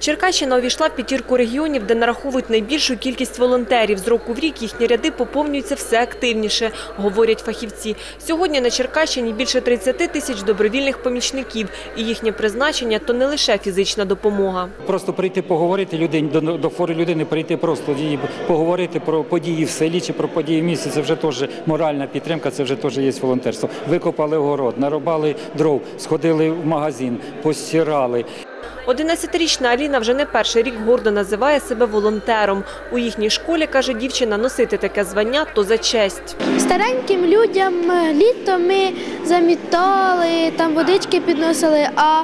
Черкащина увійшла в п'ятірку регіонів, де нараховують найбільшу кількість волонтерів. З року в рік їхні ряди поповнюються все активніше, говорять фахівці. Сьогодні на Черкащині більше 30 тисяч добровільних помічників, і їхнє призначення – то не лише фізична допомога. Просто прийти поговорити людині до, хворої людини, прийти просто їй поговорити про події в селі чи про події в місті. Це вже теж моральна підтримка, це вже теж є волонтерство. Викопали огород, нарубали дров, сходили в магазин, постирали. 11-річна Аліна вже не перший рік гордо називає себе волонтером. У їхній школі, каже дівчина, носити таке звання – то за честь. Стареньким людям літо ми замітали, там водички підносили, а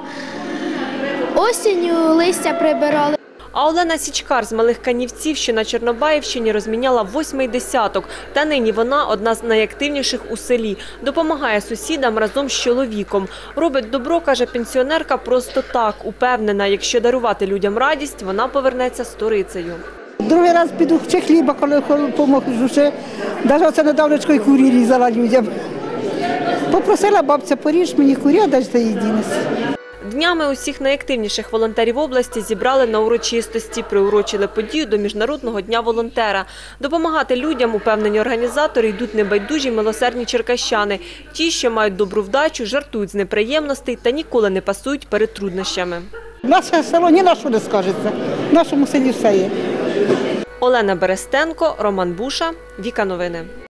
осінню листя прибирали. А Олена Січкар з Малих Канівців, що на Чорнобаївщині, розміняла восьмий десяток. Та нині вона одна з найактивніших у селі. Допомагає сусідам разом з чоловіком. Робить добро, каже пенсіонерка, просто так. Упевнена, якщо дарувати людям радість, вона повернеться сторицею. Другий раз піду чи хліба, коли поможу ще. Навіть оце недавнечко і курі різала людям. Попросила бабця, поріж мені куря, дай та їй дінеться. Днями усіх найактивніших волонтерів області зібрали на урочистості, приурочили подію до Міжнародного дня волонтера. Допомагати людям, упевнені організатори, йдуть небайдужі милосердні черкащани. Ті, що мають добру вдачу, жартують з неприємностей та ніколи не пасують перед труднощами. Наше село ні на що не скажеться. В нашому селі все є. Олена Берестенко, Роман Буша, Віка Новини.